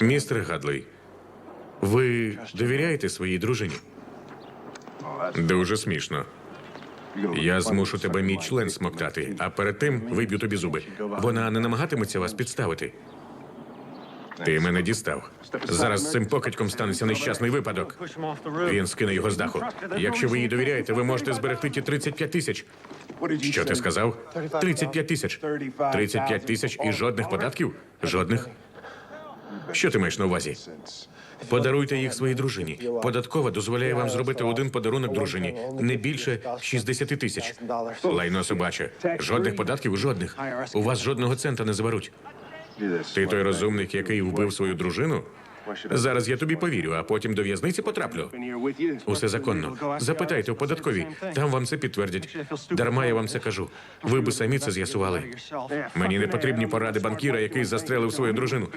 Містер Гадлей, ви довіряєте своїй дружині? Дуже смішно. Я змушу тебе мій член смоктати, а перед тим виб'ю тобі зуби. Вона не намагатиметься вас підставити. Ти мене дістав. Зараз цим покидьком станеться нещасний випадок. Він скине його з даху. Якщо ви їй довіряєте, ви можете зберегти ті 35 тисяч. Що ти сказав? 35 тисяч. 35 тисяч і жодних податків? Жодних. Що ти маєш на увазі? Подаруйте їх своїй дружині. Податкова дозволяє вам зробити один подарунок дружині, не більше 60 тисяч. Лайно собаче. Жодних податків, жодних. У вас жодного цента не заберуть. Ти той розумник, який вбив свою дружину? Зараз я тобі повірю, а потім до в'язниці потраплю. Усе законно. Запитайте у податковій, там вам це підтвердять. Дарма я вам це кажу. Ви би самі це з'ясували. Мені не потрібні поради банкіра, який застрелив свою дружину.